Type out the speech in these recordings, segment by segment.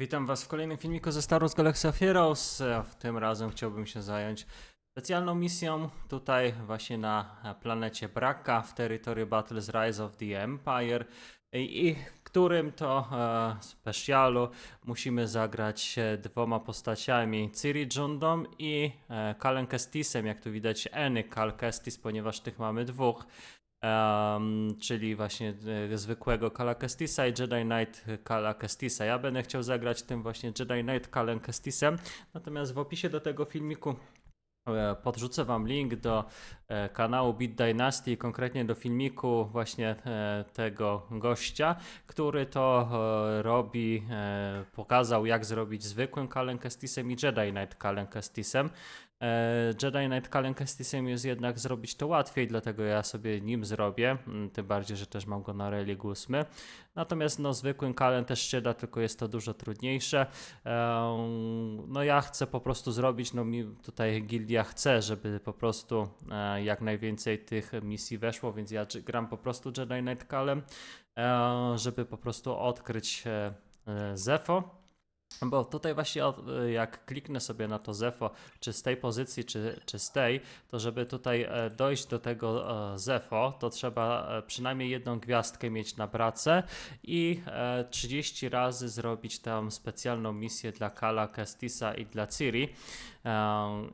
Witam Was w kolejnym filmiku ze Star Wars Galaxy of Heroes. Tym razem chciałbym się zająć specjalną misją tutaj właśnie na planecie Bracca w terytorium Battles Rise of the Empire i, i którym to e, specjalu musimy zagrać dwoma postaciami Ciri Jundą i e, Kalen Kestisem, jak tu widać Eny Kal Kestis, ponieważ tych mamy dwóch. Em, czyli właśnie e, zwykłego Kala Kestisa i Jedi Knight Kala Kestisa. Ja będę chciał zagrać tym właśnie Jedi Knight Kalem Kestisem, natomiast w opisie do tego filmiku e, podrzucę Wam link do e, kanału Beat Dynasty, konkretnie do filmiku właśnie tego gościa, który to robi, pokazał jak zrobić zwykłym Kalem Kestisem i Jedi Knight Kalem Kestisem. E, Jedi Knight Kalen Kestisem jest jednak zrobić to łatwiej, dlatego ja sobie nim zrobię, mm, tym bardziej, że też mam go na Relic 8. Natomiast no, zwykłym Kalen też się da, tylko jest to dużo trudniejsze. Em, No ja chcę po prostu zrobić, no mi tutaj gildia chce, żeby po prostu e, jak najwięcej tych misji weszło, więc ja gram po prostu Jedi Knight Kalem, e, żeby po prostu odkryć e, e, Zefo. Bo tutaj właśnie jak kliknę sobie na to Zefo, czy z tej pozycji, czy, czy z tej, to żeby tutaj e, dojść do tego e, Zefo, to trzeba e, przynajmniej jedną gwiazdkę mieć na pracę i e, 30 razy zrobić tam specjalną misję dla Kala, Kestisa i dla Ciri.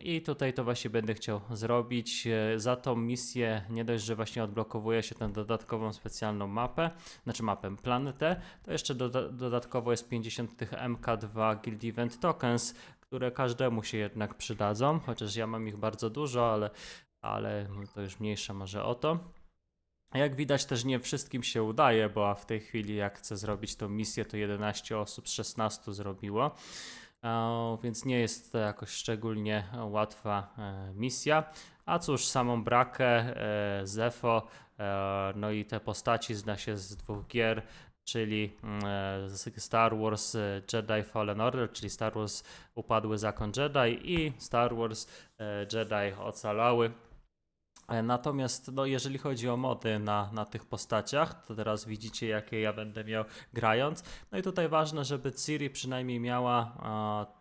I tutaj to właśnie będę chciał zrobić. E, Za tą misję nie dość, że właśnie odblokowuje się tę dodatkową specjalną mapę, znaczy mapę, planetę, to jeszcze doda- dodatkowo jest 50 tych MK2 Guild Event Tokens, które każdemu się jednak przydadzą, chociaż ja mam ich bardzo dużo, ale, ale to już mniejsza może o to. Jak widać też nie wszystkim się udaje, bo w tej chwili jak chcę zrobić tą misję, to 11 osób z 16 zrobiło. E, więc nie jest to jakoś szczególnie łatwa e, misja. A cóż, samą brakę, e, Zefo, no i te postaci zna się z dwóch gier, czyli mm, Star Wars Jedi Fallen Order, czyli Star Wars Upadły Zakon Jedi i Star Wars Jedi Ocalały. E, Natomiast no, jeżeli chodzi o mody na, na tych postaciach, to teraz widzicie jakie ja będę miał grając. No i tutaj ważne, żeby Ciri przynajmniej miała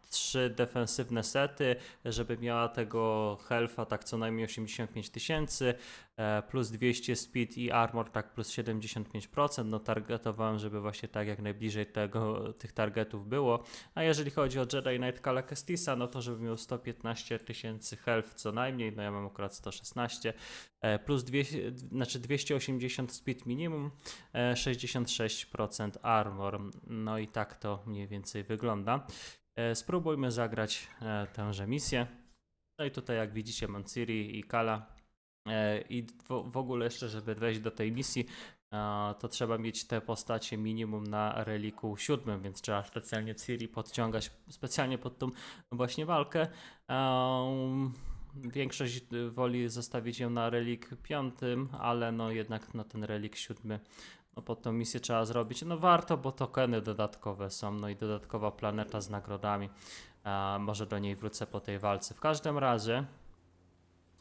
trzy defensywne sety, żeby miała tego health'a tak co najmniej 85 tysięcy, e, plus 200 speed i armor tak plus 75%. No targetowałem, żeby właśnie tak jak najbliżej tego, tych targetów było. A jeżeli chodzi o Jedi Knight Kala Kestisa, no to żeby miał 115 tysięcy health co najmniej, no ja mam akurat 116, e, plus 200, znaczy 280 speed minimum, e, 66% armor. No i tak to mniej więcej wygląda. E, Spróbujmy zagrać e, tęże misję. No i tutaj jak widzicie mam Ciri i Kala. E, I w, ogóle jeszcze, żeby wejść do tej misji, to trzeba mieć te postacie minimum na reliku siódmym, więc trzeba specjalnie Ciri podciągać specjalnie pod tą właśnie walkę. Większość woli zostawić ją na relik piątym, ale no jednak na ten relik siódmy no pod tą misję trzeba zrobić. No warto, bo tokeny dodatkowe są, no i dodatkowa planeta z nagrodami. Może do niej wrócę po tej walce. W każdym razie,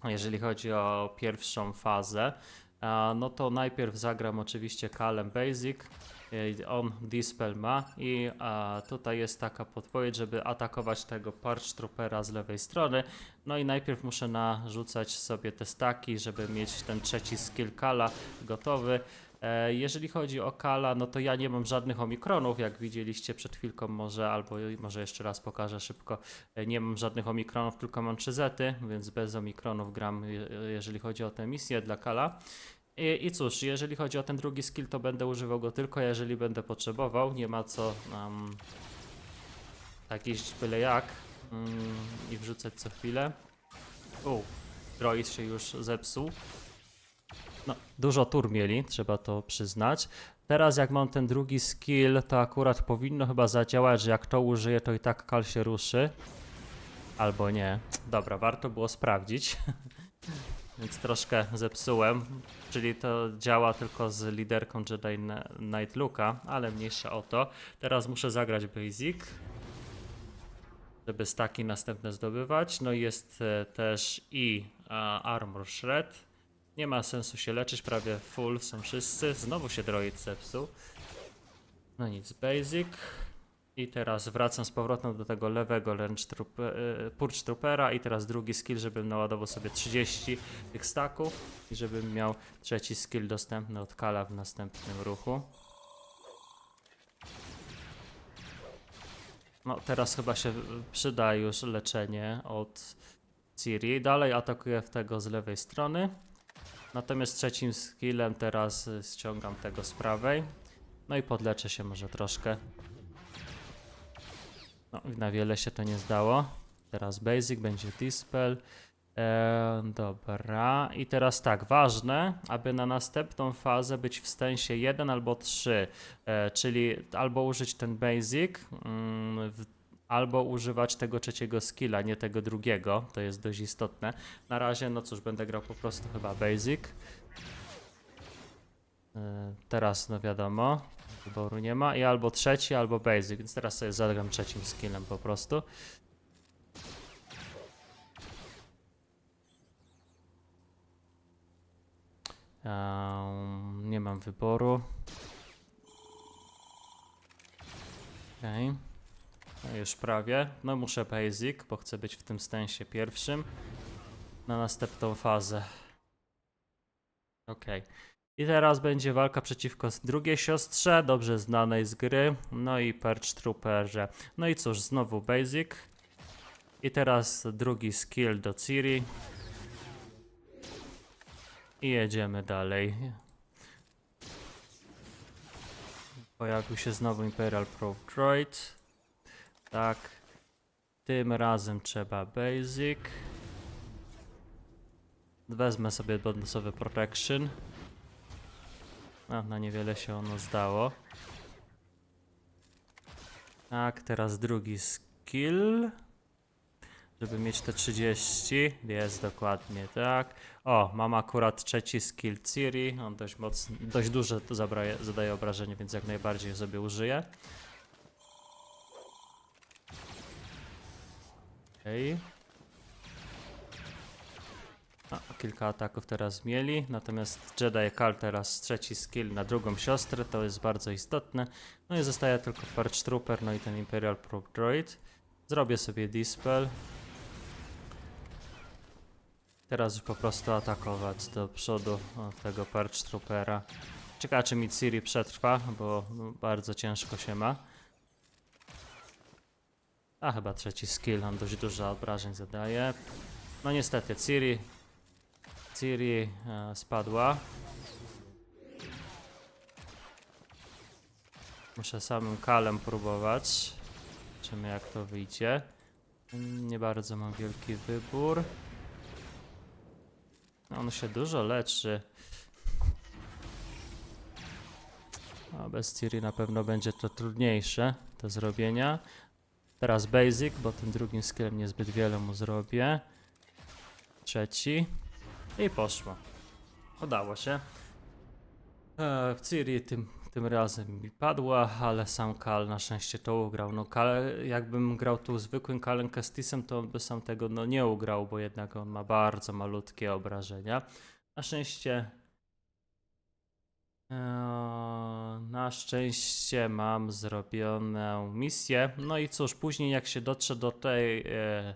jeżeli chodzi o pierwszą fazę, no to najpierw zagram oczywiście Kalem Basic. On Dispel ma i a, tutaj jest taka podpowiedź, żeby atakować tego Parch Troopera z lewej strony. No i najpierw muszę narzucać sobie te staki, żeby mieć ten trzeci skill Kala gotowy. E, Jeżeli chodzi o Kala, no to ja nie mam żadnych omikronów, jak widzieliście przed chwilką może, albo może jeszcze raz pokażę szybko. E, Nie mam żadnych omikronów, tylko mam 3 zety, więc bez omikronów gram, je- jeżeli chodzi o tę misję dla Kala. I, I cóż, jeżeli chodzi o ten drugi skill, to będę używał go tylko jeżeli będę potrzebował. Nie ma co um, tak jeździć byle jak mm, i wrzucać co chwilę. U, droid się już zepsuł. No, dużo tur mieli, trzeba to przyznać. Teraz jak mam ten drugi skill, to akurat powinno chyba zadziałać, że jak to użyję, to i tak kal się ruszy. Albo nie. Dobra, warto było sprawdzić. Więc troszkę zepsułem. Czyli to działa tylko z liderką Jedi Kn- Knight Luka, ale mniejsza o to. Teraz muszę zagrać Basic. Żeby staki następne zdobywać. No i jest e, też i a, Armor Shred. Nie ma sensu się leczyć, prawie full są wszyscy. Znowu się droid zepsuł. No nic, basic. I teraz wracam z powrotem do tego lewego e, Purge Troopera i teraz drugi skill, żebym naładował sobie 30 tych staków i żebym miał trzeci skill dostępny od Kala w następnym ruchu. No teraz chyba się przyda już leczenie od Ciri. Dalej atakuję w tego z lewej strony. Natomiast trzecim skillem teraz y, ściągam tego z prawej. No i podleczę się może troszkę. No i na wiele się to nie zdało. Teraz basic, będzie dispel. Eee, dobra, i teraz tak, ważne, aby na następną fazę być w stensie 1 albo 3, e, czyli albo użyć ten basic, mm, w, albo używać tego trzeciego skilla, nie tego drugiego, to jest dość istotne. Na razie, no cóż, będę grał po prostu chyba basic. E, teraz, no wiadomo, wyboru nie ma i albo trzeci, albo basic, więc teraz sobie zagram trzecim skillem po prostu. Ehm, nie mam wyboru. Okej. No już prawie. No muszę basic, bo chcę być w tym stensie pierwszym. Na następną fazę. Okej. I teraz będzie walka przeciwko drugiej siostrze, dobrze znanej z gry. No i Perch Trooperze. No i cóż, znowu basic. I teraz drugi skill do Ciri. I jedziemy dalej. Pojawił się znowu Imperial Probe Droid. Tak. Tym razem trzeba Basic. Wezmę sobie bonusowy Protection. A, na niewiele się ono zdało. Tak, teraz drugi skill. Żeby mieć te 30. Jest dokładnie tak. O, mam akurat trzeci skill Ciri. On dość mocno, dość duże to zabraje, zadaje obrażenie, więc jak najbardziej sobie użyję. Okej. A, kilka ataków teraz mieli, natomiast Jedi Kal teraz trzeci skill na drugą siostrę, to jest bardzo istotne. No i zostaje tylko Perch Trooper, no i ten Imperial Probe Droid. Zrobię sobie Dispel. Teraz po prostu atakować do przodu tego Perch Troopera. Ciekawe czy mi Ciri przetrwa, bo bardzo ciężko się ma. A chyba trzeci skill, on dość dużo obrażeń zadaje. No niestety, Ciri Ciri e, spadła. Muszę samym kalem próbować. Zobaczymy jak to wyjdzie. Nie bardzo mam wielki wybór. On się dużo leczy. A bez Ciri na pewno będzie to trudniejsze do zrobienia. Teraz basic, bo tym drugim skillem niezbyt wiele mu zrobię. Trzeci. I poszło. Udało się. E, Ciri tym, tym razem mi padła, ale sam Kal na szczęście to ugrał. No Kal, jakbym grał tu zwykłym Kalem Kestisem, to on by sam tego no, nie ugrał, bo jednak on ma bardzo malutkie obrażenia. Na szczęście na szczęście mam zrobioną misję. No i cóż, później jak się dotrze do tej e,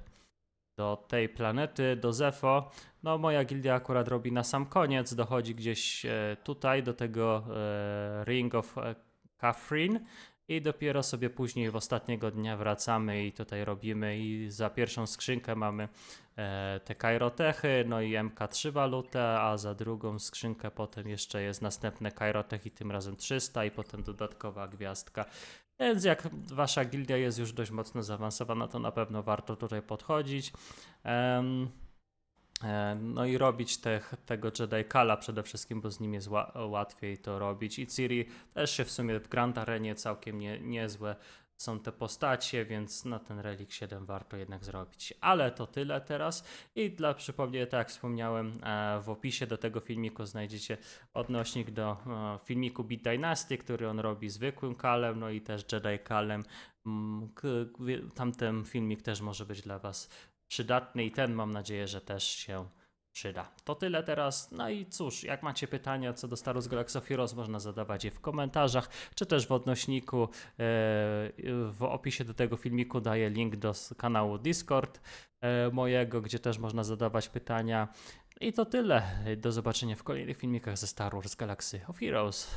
do tej planety, do Zefo. No, moja gildia akurat robi na sam koniec, dochodzi gdzieś e, tutaj do tego e, Ring of e, Catherine i dopiero sobie później w ostatniego dnia wracamy i tutaj robimy i za pierwszą skrzynkę mamy e, te kairotechy, no i MK3 walutę, a za drugą skrzynkę potem jeszcze jest następne kairotechy, tym razem 300 i potem dodatkowa gwiazdka. Więc jak wasza gildia jest już dość mocno zaawansowana, to na pewno warto tutaj podchodzić. E, no i robić te, tego Jedi Kala przede wszystkim, bo z nim jest ła, łatwiej to robić. I Ciri też się w sumie w Grand Arenie całkiem nie, niezłe są te postacie, więc na ten Relik 7 warto jednak zrobić. Ale to tyle teraz i dla przypomnienia, tak jak wspomniałem, e, w opisie do tego filmiku znajdziecie odnośnik do e, filmiku Beat Dynasty, który on robi zwykłym kalem, no i też Jedi kalem. Mm, Tamten filmik też może być dla Was przydatny i ten mam nadzieję, że też się przyda. To tyle teraz. No i cóż, jak macie pytania co do Star Wars Heroes, można zadawać je w komentarzach, czy też w odnośniku. e, W opisie do tego filmiku daję link do kanału Discord e, mojego, gdzie też można zadawać pytania. I to tyle. Do zobaczenia w kolejnych filmikach ze Star Wars Galaxy of Heroes.